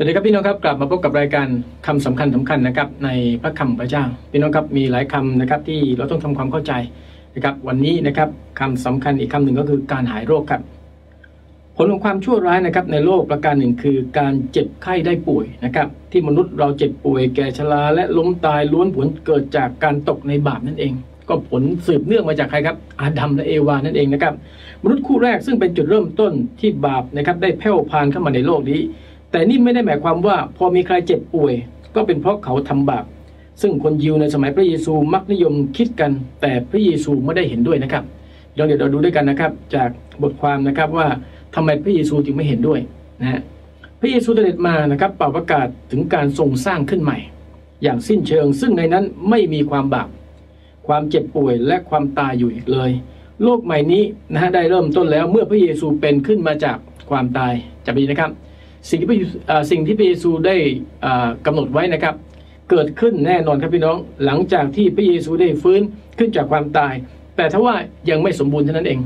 สวัสดีครับพี่น้องครับกลับมาพบกับรายการคำสำคัญสำคัญนะครับในพระคำพระเจ้า พี่น้องครับมีหลายคำนะครับที่เราต้องทำความเข้าใจนะครับวันนี้นะครับคำสำคัญอีกคำหนึ่งก็คือการหายโรคครับผลของความชั่วร้ายนะครับในโลกประการหนึ่งคือการเจ็บไข้ได้ป่วยนะครับที่มนุษย์เราเจ็บป่วยแก่ชราและล้มตายล้วนผลเกิดจากการตกในบาปนั่นเอง ก็ผลสืบเนื่องมาจากใครครับอาดัมและเอวานั่นเองนะครับมนุษย์คู่แรกซึ่งเป็นจุดเริ่มต้นที่บาปนะครับได้แผ่วพานเข้ามาในโลกนี้ แต่นี่ไม่ได้หมายความว่าพอมีใครเจ็บป่วย ก็เป็นเพราะเขาทำบาปซึ่งคนยิวในสมัยพระเยซูมักนิยมคิดกัน แต่พระเยซูไม่ได้เห็นด้วยนะครับเดี๋ยวเราดูด้วยกันนะครับ จากบทความนะครับว่าทำไมพระเยซูจึงไม่เห็นด้วยนะฮะพระเยซูเสด็จมานะครับเป่าประกาศถึงการทรงสร้างขึ้นใหม่ อย่างสิ้นเชิง ซึ่งในนั้นไม่มีความบาปความเจ็บป่วยและความตายอยู่อีกเลย โลกใหม่นี้นะฮะได้เริ่มต้นแล้วเมื่อพระเยซูเป็นขึ้นมาจากความตายจะดีนะครับ สิ่งที่พระเยซูสิ่งที่พระเยซูได้อ่ากำหนดไว้นะครับ เกิดขึ้นแน่นอนครับพี่น้องหลังจากที่พระเยซูได้ฟื้นขึ้นจากความตาย แต่ถ้าว่ายังไม่สมบูรณ์เท่านั้นเอง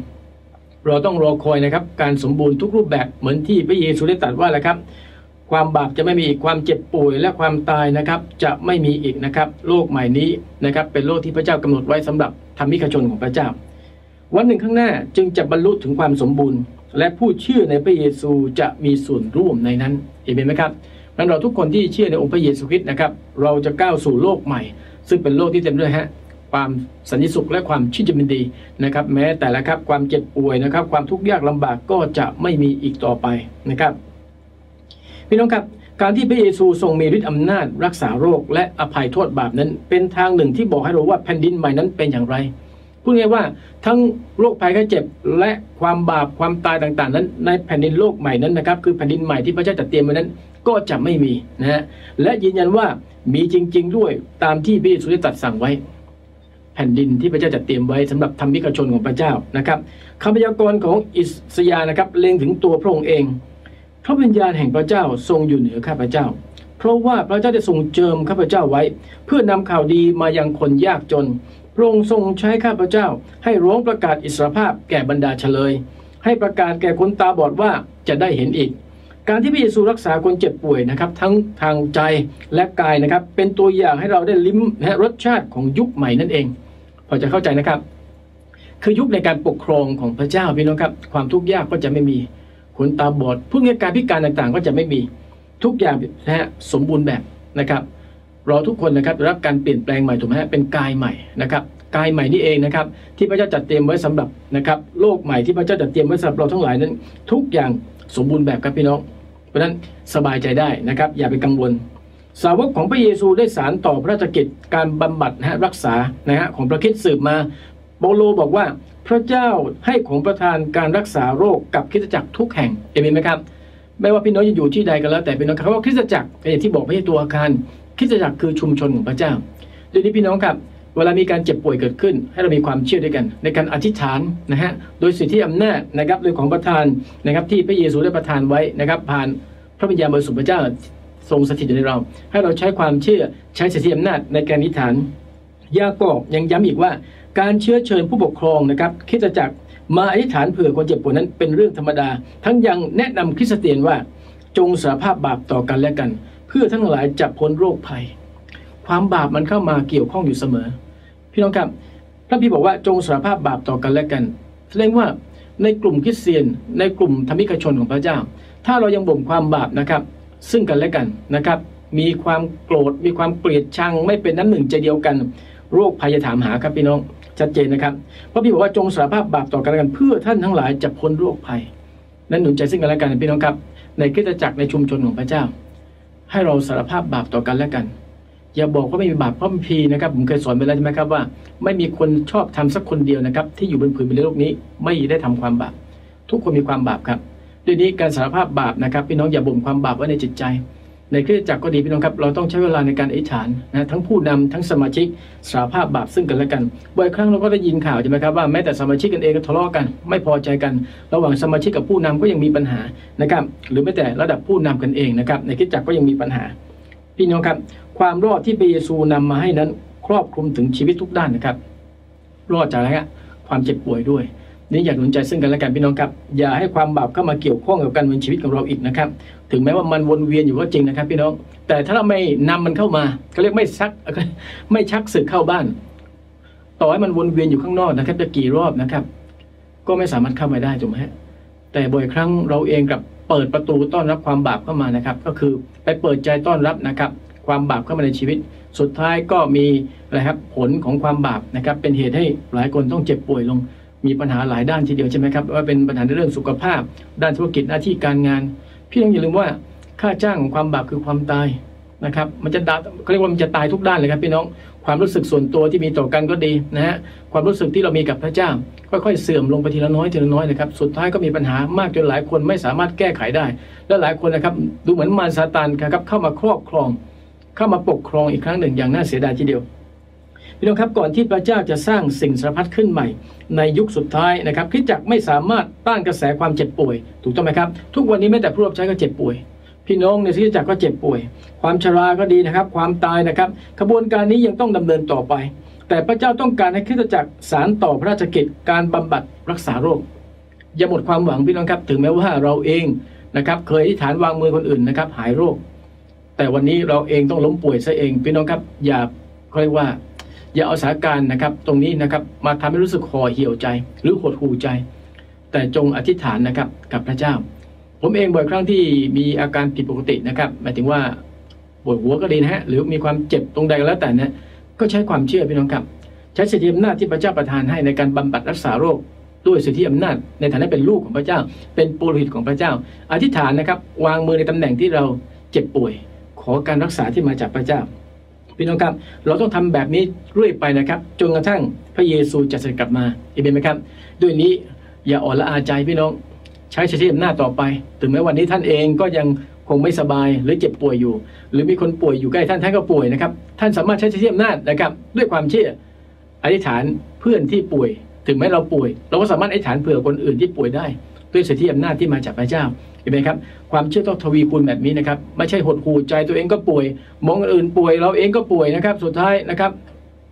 เราต้องรอคอยนะครับการสมบูรณ์ทุกรูปแบบเหมือนที่พระเยซูได้ตรัสว่าแหละครับ ความบาปจะไม่มีอีกความเจ็บป่วยและความตายนะครับ จะไม่มีอีกนะครับ โลกใหม่นี้นะครับ เป็นโลกที่พระเจ้ากำหนดไว้สำหรับธรรมิกชนของพระเจ้า วันหนึ่งข้างหน้าจึงจะบรรลุถึงความสมบูรณ์ และผู้เชื่อในพระเยซูจะมีส่วนร่วมในนั้นเห็นไหมครับนั้นเราทุกคนที่เชื่อในองค์พระเยซูคริสต์นะครับ เราจะก้าวสู่โลกใหม่ ซึ่งเป็นโลกที่เต็มด้วยฮะความสันติสุขและความชื่นชมยินดีนะครับ แม้แต่ละครับความเจ็บป่วยนะครับ ความทุกข์ยากลำบากก็จะไม่มีอีกต่อไปนะครับ พี่น้องครับการที่พระเยซูทรงมีฤทธิ์อำนาจรักษาโรคและอภัยโทษบาปนั้น เป็นทางหนึ่งที่บอกให้เราว่าแผ่นดินใหม่นั้นเป็นอย่างไร พูดง่ายๆว่าทั้งโรคภัยไข้เจ็บและความบาปความตายต่าง ๆ นั้นในแผ่นดินโลกใหม่นั้นนะครับ คือแผ่นดินใหม่ที่พระเจ้าจัดเตรียมไว้นั้นก็จะไม่มีนะฮะและยืนยันว่ามีจริง ๆ ด้วยตามที่พระเยซูได้ตรัสสั่งไว้ แผ่นดินที่พระเจ้าจัดเตรียมไว้สำหรับธรรมิกชนของพระเจ้านะครับคำพยากรณ์ของอิสยาห์นะครับเล็งถึงตัวพระองค์เองพระวิญญาณแห่งพระเจ้าทรงอยู่เหนือข้าพเจ้า เพราะว่าพระเจ้าได้ทรงเจิมข้าพเจ้าไว้ เพื่อนำข่าวดีมายังคนยากจน พระองค์ทรงใช้ข้าพเจ้า ให้ร้องประกาศอิสรภาพแก่บรรดาเฉลย ให้ประกาศแก่คนตาบอดว่าจะได้เห็นอีก การที่พระเยซูรักษาคนเจ็บป่วยนะครับ ทั้งทางใจและกายนะครับ เป็นตัวอย่างให้เราได้ลิ้มและรสชาติของยุคใหม่นั่นเอง พอจะเข้าใจนะครับ คือยุคในการปกครองของพระเจ้าพี่น้องครับ ความทุกข์ยากก็จะไม่มีคนตาบอดผู้มีการพิการต่างๆ ก็จะไม่มีทุกอย่างนะฮะสมบูรณ์แบบนะครับ เราทุกคนนะครับรับการเปลี่ยนแปลงใหม่ถูกไหมฮะเป็นกายใหม่นะครับกายใหม่นี่เองนะครับที่พระเจ้าจัดเตรียมไว้สำหรับนะครับโลกใหม่ที่พระเจ้าจัดเตรียมไว้สำหรับเราทั้งหลายนั้น ทุกอย่างสมบูรณ์แบบครับพี่น้อง เพราะฉะนั้นสบายใจได้นะครับ อย่าไปกังวล สาวกของพระเยซูได้สารต่อพระราชกิจการบำบัดนะฮะรักษานะฮะของพระคิดสืบมาเปโลบอกว่าพระเจ้าให้ของประทานการรักษาโรคกับคริสตจักรทุกแห่งเห็นไหมครับไม่ว่าพี่น้องจะอยู่ที่ใดก็แล้วแต่พี่น้องครับว่าคริสตจักรอย่างที่บอกไม่ใช่ตัวอาคาร คริสตจักรคือชุมชนของพระเจ้าดังนี้พี่น้องครับเวลามีการเจ็บป่วยเกิดขึ้น ให้เรามีความเชื่อด้วยกัน ในการอธิษฐานนะฮะโดยสิทธิอำนาจนะครับโดยของประทานนะครับที่พระเยซูได้ประทานไว้นะครับ ผ่านพระวิญญาณบริสุทธิ์พระเจ้าทรงสถิตอยู่ในเรา ให้เราใช้ความเชื่อใช้สิทธิอำนาจในการอธิษฐานยากอบยังย้ำอีกว่า การเชื้อเชิญผู้ปกครองนะครับคริสตจักรมาอธิษฐานเผื่อคนเจ็บป่วยนั้นเป็นเรื่องธรรมดา ทั้งยังแนะนำคริสเตียนว่าจงสารภาพบาปต่อกันและกัน พื่อทั้งหลายจะพ้นโรคภัย ความบาปมันเข้ามาเกี่ยวข้องอยู่เสมอ พี่น้องครับ พระพี่บอกว่าจงสารภาพบาปต่อกันและกัน แสดงว่าในกลุ่มคริสเตียน ในกลุ่มธรรมิกชนของพระเจ้า ถ้าเรายังบ่มความบาปนะครับ ซึ่งกันและกันนะครับ มีความโกรธมีความเกลียดชัง ไม่เป็นน้ำหนึ่งใจเดียวกัน โรคภัยจะถามหาครับพี่น้องชัดเจนนะครับพระพี่บอกว่าจงสารภาพบาปต่อกันและกัน เพื่อท่านทั้งหลายจะพ้นโรคภัย นั้นหนุนใจซึ่งกันและกันพี่น้องครับ ในคริสตจักรในชุมชนของพระเจ้า ให้เราสารภาพบาปต่อกันและกัน อย่าบอกว่าไม่มีบาปเพราะมันพีนะครับ ผมเคยสอนไปแล้วใช่ไหมครับว่า ไม่มีคนชอบทำสักคนเดียวนะครับ ที่อยู่บนผืนแผ่นดินโลกนี้ไม่ได้ทำความบาปทุกคนมีความบาปครับด้วยนี้การสารภาพบาปนะครับ พี่น้องอย่าบ่มความบาปไว้ในจิตใจ ในคริสตจักรก็ดีพี่น้องครับ เราต้องใช้เวลาในการอธิษฐานนะทั้งผู้นำทั้งสมาชิกสาภาพบาปซึ่งกันและกันบ่อยครั้งเราก็ได้ยินข่าวใช่ไหมครับว่าแม้แต่สมาชิกกันเองก็ทะเลาะกัน ไม่พอใจกัน ระหว่างสมาชิกกับผู้นำก็ยังมีปัญหานะครับหรือแม้แต่ระดับผู้นำกันเองนะครับในคริสตจักรก็ยังมีปัญหา พี่น้องครับ ความรอดที่พระเยซูนำมาให้นั้น ครอบคลุมถึงชีวิตทุกด้านนะครับ รอดจากอะไรฮะความเจ็บป่วยด้วย นี่อยากหนุนใจซึ่งกันและกันพี่น้องครับ อย่าให้ความบาปเข้ามาเกี่ยวข้องกับการเมืองชีวิตของเราอีกนะครับ ถึงแม้ว่ามันวนเวียนอยู่ก็จริงนะครับ พี่น้อง แต่ถ้าเราไม่นำมันเข้ามาเขาเรียกไม่ซักไม่ชักสึกเข้าบ้าน ต่อให้มันวนเวียนอยู่ข้างนอกนะครับจะกี่รอบนะครับ ก็ไม่สามารถเข้ามาได้ถูกไหมฮะแต่บ่อยครั้งเราเองกับเปิดประตูต้อนรับความบาปเข้ามานะครับ ก็คือไปเปิดใจต้อนรับนะครับ ความบาปเข้ามาในชีวิต สุดท้ายก็มีอะไรครับผลของความบาปนะครับ เป็นเหตุให้หลายคนต้องเจ็บป่วยลง มีปัญหาหลายด้านทีเดียวใช่ไหมครับว่าเป็นปัญหาในเรื่องสุขภาพ ด้านธุรกิจหน้าที่การงาน พี่ต้องอย่าลืมว่าค่าจ้างของความบาปคือความตายนะครับมันจะดาเขาเรียกว่ามันจะตายทุกด้านเลยครับพี่น้องความรู้สึกส่วนตัวที่มีต่อกันก็ดีนะฮะความรู้สึกที่เรามีกับพระเจ้า ค่อยๆเสื่อมลงไปทีละน้อยทีละน้อยนะครับสุดท้ายก็มีปัญหามากจนหลายคนไม่สามารถแก้ไขได้ และหลายคนนะครับดูเหมือนมารซาตานครับเข้ามาครอบครอง เข้ามาปกครองอีกครั้งหนึ่งอย่างน่าเสียดายทีเดียว พี่น้องครับก่อนที่พระเจ้าจะสร้างสิ่งสารพัดขึ้นใหม่ ในยุคสุดท้ายนะครับคริสตจักรไม่สามารถต้านกระแสความเจ็บป่วย ถูกต้องไหมครับ ทุกวันนี้แม้แต่ผู้รับใช้ก็เจ็บป่วย พี่น้องในคริสตจักรก็เจ็บป่วย ความชราก็ดีนะครับ ความตายนะครับขบวนการนี้ยังต้องดำเนินต่อไป แต่พระเจ้าต้องการให้คริสตจักรสารต่อพระราชกิจการบำบัดรักษาโรคอย่าหมดความหวังพี่น้องครับ ถึงแม้ว่าเราเองนะครับเคยอธิษฐานวางมือคนอื่นนะครับหายโรค แต่วันนี้เราเองต้องล้มป่วยซะเองพี่น้องครับอย่าเขาเรียกว่า อย่าเอาสถานการณ์นะครับ ตรงนี้นะครับมาทำให้รู้สึกห่อเหี่ยวใจ หรือหดหู่ใจ แต่จงอธิษฐานนะครับกับพระเจ้า ผมเองบ่อยครั้งที่มีอาการผิดปกตินะครับหมายถึงว่าปวดหัวก็ดีนะฮะหรือมีความเจ็บตรงใดก็แล้วแต่นะก็ใช้ความเชื่อพี่น้องครับ ใช้สิทธิอำนาจที่พระเจ้าประทานให้ในการบำบัดรักษาโรคด้วยสิทธิอำนาจ ในฐานะเป็นลูกของพระเจ้า เป็นปุโรหิตของพระเจ้า อธิษฐานนะครับ วางมือในตำแหน่งที่เราเจ็บป่วย ขอการรักษาที่มาจากพระเจ้า พี่น้องครับ เราต้องทำแบบนี้เรื่อยไปนะครับ จนกระทั่งพระเยซูจะเสด็จกลับมาอีกเป็นไหมครับ ด้วยนี้อย่าอ่อนละอาใจพี่น้อง ใช้สิทธิอำนาจต่อไป ถึงแม้วันนี้ท่านเองก็ยังคงไม่สบายหรือเจ็บป่วยอยู่ หรือมีคนป่วยอยู่ใกล้ท่านท่านก็ป่วยนะครับ ท่านสามารถใช้สิทธิอำนาจนะครับ ด้วยความเชื่ออธิษฐานเพื่อนที่ป่วย ถึงแม้เราป่วย เราก็สามารถอธิษฐานเผื่อคนอื่นที่ป่วยได้ ด้วยสิทธิอำนาจที่มาจากพระเจ้าเห็นไหมครับความเชื่อต้องทวีคูณแบบนี้นะครับไม่ใช่หดหู่ใจตัวเองก็ป่วย มองคนอื่นป่วยเราเองก็ป่วยนะครับสุดท้ายนะครับ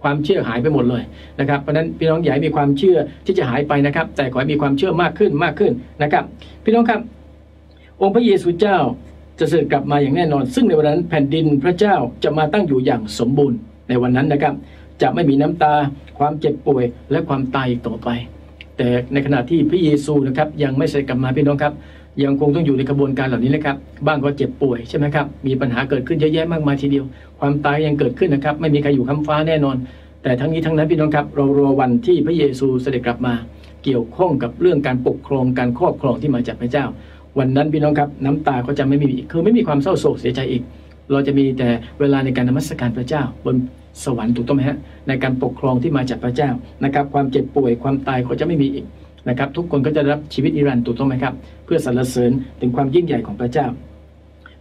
ความเชื่อหายไปหมดเลยนะครับเพราะนั้นพี่น้องอย่าให้มีความเชื่อที่จะหายไปนะครับ แต่ขอให้มีความเชื่อมากขึ้นมากขึ้นนะครับ พี่น้องครับ องค์พระเยซูเจ้าจะเสด็จกลับมาอย่างแน่นอน ซึ่งในวันนั้นแผ่นดินพระเจ้าจะมาตั้งอยู่อย่างสมบูรณ์ในวันนั้นนะครับ จะไม่มีน้ำตา ความเจ็บป่วยและความตายอีกต่อไป แต่ในขณะที่พระเยซูนะครับยังไม่เสด็จกลับมาพี่น้องครับ ยังคงต้องอยู่ในกระบวนการเหล่านี้นะครับบ้างก็เจ็บป่วยใช่ไหมครับมีปัญหาเกิดขึ้นเยอะแยะมากมายทีเดียว ความตายยังเกิดขึ้นนะครับ ไม่มีใครอยู่ค้ำฟ้าแน่นอน แต่ทั้งนี้ทั้งนั้นพี่น้องครับ เรารอวันที่พระเยซูเสด็จกลับมา เกี่ยวข้องกับเรื่องการปกครองการครอบครองที่มาจากพระเจ้า วันนั้นพี่น้องครับน้ำตาก็จะไม่มีอีกคือไม่มีความเศร้าโศกเสียใจอีก เราจะมีแต่เวลาในการนมัสการพระเจ้าบน สวรรค์ถูกต้องไหมฮะในการปกครองที่มาจากพระเจ้านะครับ ความเจ็บป่วยความตายก็จะไม่มีอีกนะครับ ทุกคนก็จะรับชีวิตนิรันดร์ถูกต้องไหมครับ เพื่อสรรเสริญถึงความยิ่งใหญ่ของพระเจ้า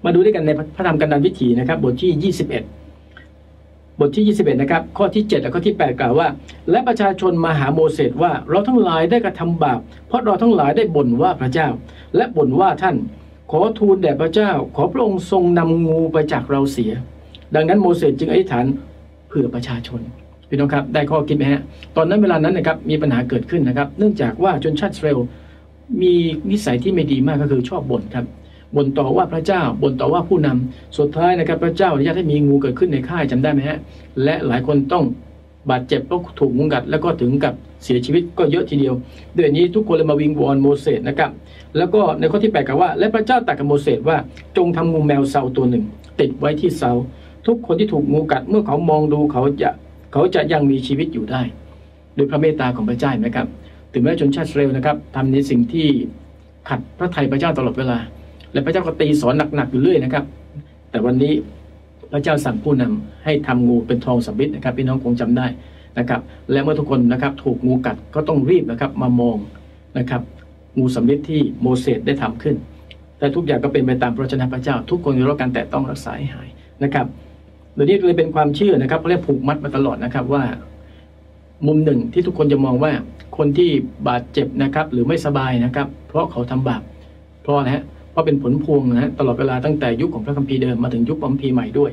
มาดูด้วยกันในพระธรรมกันดารวิถีนะครับ บทที่ 21 บทที่ 21 นะครับ ข้อที่ 7 และข้อที่ 8 กล่าวว่า และประชาชนมาหาโมเสสว่าเราทั้งหลายได้กระทำบาปเพราะเราทั้งหลายได้บ่นว่าพระเจ้า และบ่นว่าท่าน ขอทูลแด่พระเจ้า ขอพระองค์ทรงนำงูไปจากเราเสีย ดังนั้นโมเสสจึงอธิษฐาน เผื่อประชาชนพี่น้องครับได้ข้อคิดไหมฮะตอนนั้นเวลานั้นนะครับมีปัญหาเกิดขึ้นนะครับ เนื่องจากว่าชนชาติอิสรลมีนิสัยที่ไม่ดีมากก็คือชอบบ่นครับบ่นต่อว่าพระเจ้าบ่นต่อว่าผู้นำสุดท้ายนะครับ พระเจ้าอนุญาตให้มีงูเกิดขึ้นในค่ายจำได้ไหมฮะและหลายคนต้องบาดเจ็บเพราะถูกงูกัด แล้วก็ถึงกับเสียชีวิตก็เยอะทีเดียวด้วยนี้ทุกคนเลยมาวิงวอนโมเสสนะครับแล้วก็ในข้อที่แปดกล่าวว่า และพระเจ้าตรัสกับโมเสสว่าจงทำงูแมวเซาตัวหนึ่ง ติดไว้ที่เสา ทุกคนที่ถูกงูกัดเมื่อเขามองดูเขาจะเขาจะยังมีชีวิตอยู่ได้ โดยพระเมตตาของพระเจ้านะครับ ถึงแม้ชนชาติอิสราเอลนะครับทำในสิ่งที่ขัดพระทัยพระเจ้าตลอดเวลา และพระเจ้าก็ตีสอนหนักๆอยู่เรื่อยนะครับ แต่วันนี้พระเจ้าสั่งผู้นำให้ทำงูเป็นทองสำริดนะครับพี่น้องคงจำได้นะครับ และเมื่อทุกคนนะครับถูกงูกัดก็ต้องรีบนะครับมามองนะครับงูสำริดที่โมเสสได้ทำขึ้น แต่ทุกอย่างก็เป็นไปตามพระชนะพระเจ้า ทุกคนได้รับการแตะต้องรักษาให้หายนะครับ โดยนี้เลยเป็นความเชื่อนะครับเขาเรียกผูกมัดมาตลอดนะครับว่า มุมหนึ่งที่ทุกคนจะมองว่าคนที่บาดเจ็บนะครับ หรือไม่สบายนะครับ เพราะเขาทำบาปเพราะนะฮะเพราะเป็นผลพวงนะฮะตลอดเวลาตั้งแต่ยุคของพระคัมภีร์เดิมมาถึงยุคพระคัมภีร์ใหม่ด้วย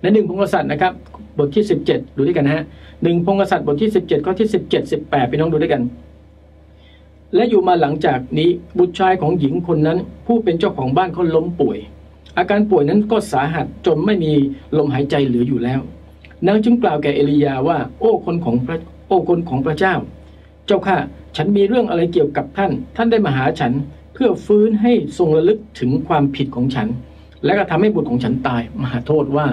ในหนึ่งพงศษัตริย์นะครับบทที่สิบเจ็ดดูด้วยกันนะฮะหนึ่งพงศษัตริย์บทที่สิบเจ็ดข้อที่สิบเจ็ดสิบแปดพี่น้องดูด้วยกัน และอยู่มาหลังจากนี้บุตรชายของหญิงคนนั้น ผู้เป็นเจ้าของบ้านเขาล้มป่วย อาการป่วยนั้นก็สาหัสจนไม่มีลมหายใจเหลืออยู่แล้ว นางจึงกล่าวแก่เอลียาว่า โอ้คนของพระโอ้คนของพระเจ้า เจ้าข้าฉันมีเรื่องอะไรเกี่ยวกับท่าน ท่านได้มาหาฉันเพื่อฟื้นให้ทรงระลึกถึงความผิดของฉัน และก็ทำให้บุตรของฉันตายมหาโทษว่า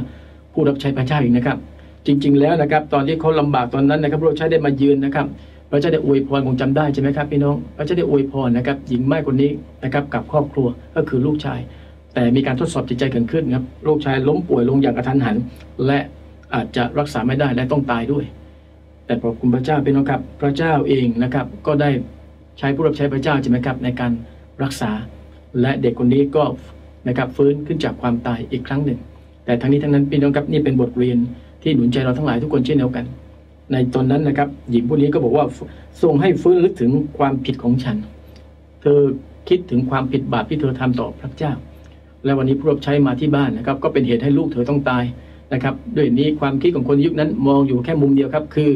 ผู้รับใช้พระเจ้าอีกนะครับ จริง ๆ แล้วนะครับ ตอนที่เขาลำบากตอนนั้นนะครับพระเจ้าได้มายืนนะครับพระเจ้าได้อวยพรคงจำได้ใช่ไหมครับพี่น้องพระเจ้าได้อวยพรนะครับหญิงไม้คนนี้นะครับกับครอบครัวก็คือลูกชาย แต่มีการทดสอบจิตใจเกิดขึ้นครับลูกชายล้มป่วยลงอย่างกระทันหัน และอาจจะรักษาไม่ได้และต้องตายด้วย แต่ขอบคุณพระเจ้าพี่น้องครับ พระเจ้าเองนะครับ ก็ได้ใช้ผู้รับใช้พระเจ้าใช่ไหมครับ ในการรักษา และเด็กคนนี้ก็นะครับฟื้นขึ้นจากความตายอีกครั้งหนึ่ง แต่ทั้งนี้ทั้งนั้นพี่น้องครับนี่เป็นบทเรียนที่หนุนใจเราทั้งหลายทุกคนเช่นเดียวกัน ในตอนนั้นนะครับ หญิงผู้นี้ก็บอกว่าทรงให้ฟื้นลึกถึงความผิดของฉัน เธอคิดถึงความผิดบาปที่เธอทำต่อพระเจ้า และวันนี้ผู้รับใช้มาที่บ้านนะครับก็เป็นเหตุให้ลูกเธอต้องตายนะครับด้วยนี้ความคิดของคนยุคนั้นมองอยู่แค่มุมเดียวครับ คือ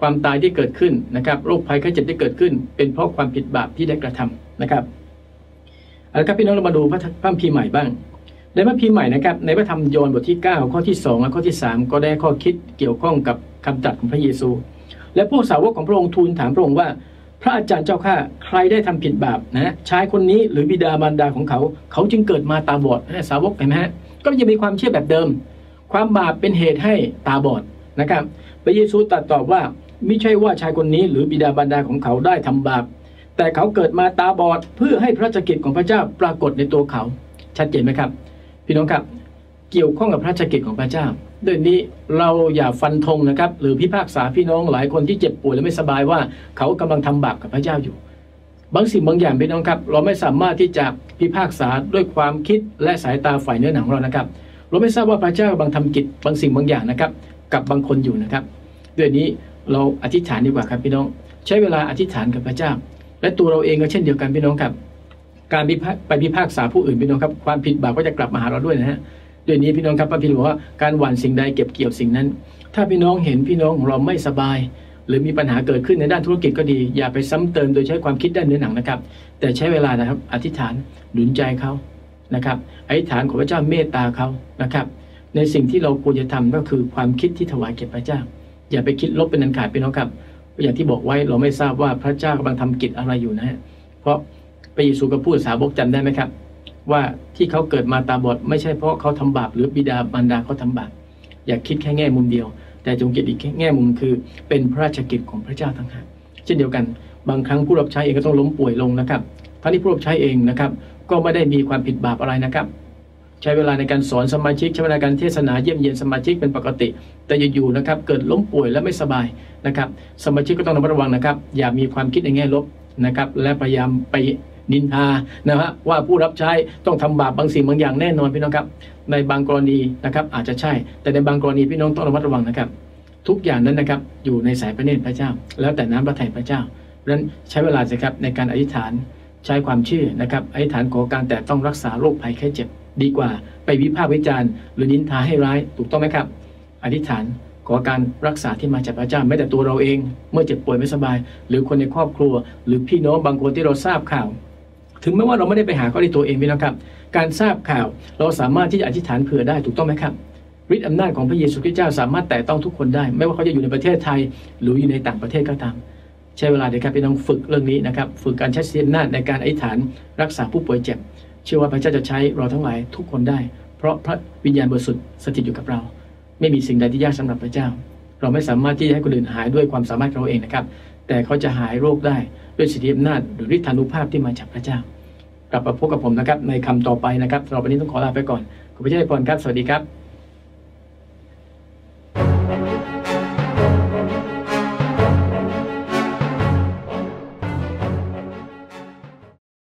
ความตายที่เกิดขึ้นนะครับโรคภัยไข้เจ็บที่เกิดขึ้น เป็นเพราะความผิดบาปที่ได้กระทำนะครับเอาละครับพี่น้องเรามาดูพระพัมภีใหม่บ้าง ในพระคัมภีใหม่นะครับในพระธรรมโยนบทที่ 9 ข้อที่ 2 และข้อที่ 3 ก็ได้ข้อคิดเกี่ยวข้องกับคำตรัสของพระเยซู และพวกสาวกของพระองค์ทูลถามพระองค์ว่า พระอาจารย์เจ้าข้าใครได้ทำผิดบาปนะชายคนนี้หรือบิดามารดาของเขา เขาจึงเกิดมาตาบอดนะสาวกเห็นไหมฮะก็ยังมีความเชื่อแบบเดิม ความบาปเป็นเหตุให้ตาบอดนะครับพระเยซูตรัสตอบว่าไม่ใช่ว่าชายคนนี้หรือบิดามารดาของเขาได้ทำบาป แต่เขาเกิดมาตาบอดเพื่อให้พระราชกิจของพระเจ้าปรากฏในตัวเขา ชัดเจนไหมครับ พี่น้องครับ เกี่ยวข้องกับพระราชกิจของพระเจ้าด้วยนี้เราอย่าฟันธงนะครับ หรือพิพากษาพี่น้องหลายคนที่เจ็บป่วยและไม่สบายว่าเขากำลังทำบาปกับพระเจ้าอยู่ บางสิ่งบางอย่างพี่น้องครับ เราไม่สามารถที่จะพิพากษาด้วยความคิดและสายตาฝ่ายเนื้อหนังของเรานะครับ เราไม่ทราบว่าพระเจ้ากำลังทำกิจบางสิ่งบางอย่างนะครับ กับบางคนอยู่นะครับ ด้วยนี้เราอธิษฐานดีกว่าครับพี่น้อง ใช้เวลาอธิษฐานกับพระเจ้า และตัวเราเองก็เช่นเดียวกันพี่น้องครับ การไปพิพากษาผู้อื่นพี่น้องครับความผิดบาปก็จะกลับมาหาเราด้วยนะฮะ ด้วยนี้พี่น้องครับพระพิมพ์บอกว่าการหว่านสิ่งใดเก็บเกี่ยวสิ่งนั้น ถ้าพี่น้องเห็นพี่น้องของเราไม่สบาย หรือมีปัญหาเกิดขึ้นในด้านธุรกิจก็ดี อย่าไปซ้ำเติมโดยใช้ความคิดด้านเนื้อหนังนะครับ แต่ใช้เวลานะครับอธิษฐานหนุนใจเขานะครับอธิษฐานขอพระเจ้าเมตตาเขานะครับ ในสิ่งที่เราควรจะทำก็คือความคิดที่ถวายแก่พระเจ้า อย่าไปคิดลบเป็นอันขาดพี่น้องครับอย่างที่บอกไว้เราไม่ทราบว่าพระเจ้ากำลังทำกิจอะไรอยู่นะฮะเพราะพระเยซูก็พูดสาวกจำได้ไหมครับ ว่าที่เขาเกิดมาตาบอดไม่ใช่เพราะเขาทำบาปหรือบิดามารดาเขาทำบาปอย่าคิดแค่แง่มุมเดียว แต่จงคิดอีกแง่มุมคือ เป็นพระราชกิจของพระเจ้าทั้งหากเช่นเดียวกัน บางครั้งผู้รับใช้เองก็ต้องล้มป่วยลงนะครับทั้งที่ผู้รับใช้เองนะครับ ก็ไม่ได้มีความผิดบาปอะไรนะครับ ใช้เวลาในการสอนสมาชิกใช้เวลาการเทศนาเยี่ยมเยียนสมาชิกเป็นปกติ แต่อยู่ๆนะครับ เกิดล้มป่วยและไม่สบายนะครับ สมาชิกก็ต้องระมัดระวังนะครับ อย่ามีความคิดในแง่ลบนะครับ และพยายามไป นินทานะฮะว่าผู้รับใช้ต้องทำบาปบางสิ่งบางอย่างแน่นอนพี่น้องครับ ในบางกรณีนะครับอาจจะใช่ แต่ในบางกรณีพี่น้องต้องระมัดระวังนะครับ ทุกอย่างนั้นนะครับอยู่ในสายพระเนตรพระเจ้า แล้วแต่น้ำพระทัยพระเจ้าเพราะฉะนั้นใช้เวลาสิครับในการอธิษฐานใช้ความเชื่อนะครับอธิษฐานขอการแต่ต้องรักษาโรคภัยแค่เจ็บดีกว่า ไปวิพากษ์วิจารณ์หรือนินทาให้ร้ายถูกต้องไหมครับ อธิษฐานขอการรักษาที่มาจากพระเจ้าแม้แต่ตัวเราเอง เมื่อเจ็บป่วยไม่สบาย หรือคนในครอบครัว หรือพี่น้องบางคนที่เราทราบข่าว ถึงแม้ว่าเราไม่ได้ไปหาเขาด้ตัวเองพี่น้องครับ การทราบข่าวเราสามารถที่จะอธิษฐานเผื่อได้ถูกต้องไหมครับฤทธิอำนาจของพระเยซูคริสต์เจ้าสามารถแตะต้องทุกคนได้ ไม่ว่าเขาจะอยู่ในประเทศไทย หรืออยู่ในต่างประเทศก็ตาม ใช้เวลาเดี๋ยวครับพี่น้องฝึกเรื่องนี้นะครับ ฝึกการใช้เสียหน้าจในการอธิษฐานรักษาผู้ป่วยเจ็บ เชื่อว่าพระเจ้าจะใช้เราทั้งหลายทุกคนได้ เพราะพระวิญญาณบริสุทธิ์สถิตอยู่กับเรา ไม่มีสิ่งใดที่ยากสำหรับพระเจ้า เราไม่สามารถที่จะให้คนอื่นหายด้วยความสามารถของเราเองนะครับ แต่เขาจะหายโรคได้ด้วยสิทธิอำนาจหรือฤทธานุภาพที่มาจากพระเจ้ากลับมาพบกับผมนะครับในคำต่อไปนะครับสำหรับวันนี้ต้องขอลาไปก่อนขอพระเจ้าอวยพรครับ สวัสดีครับ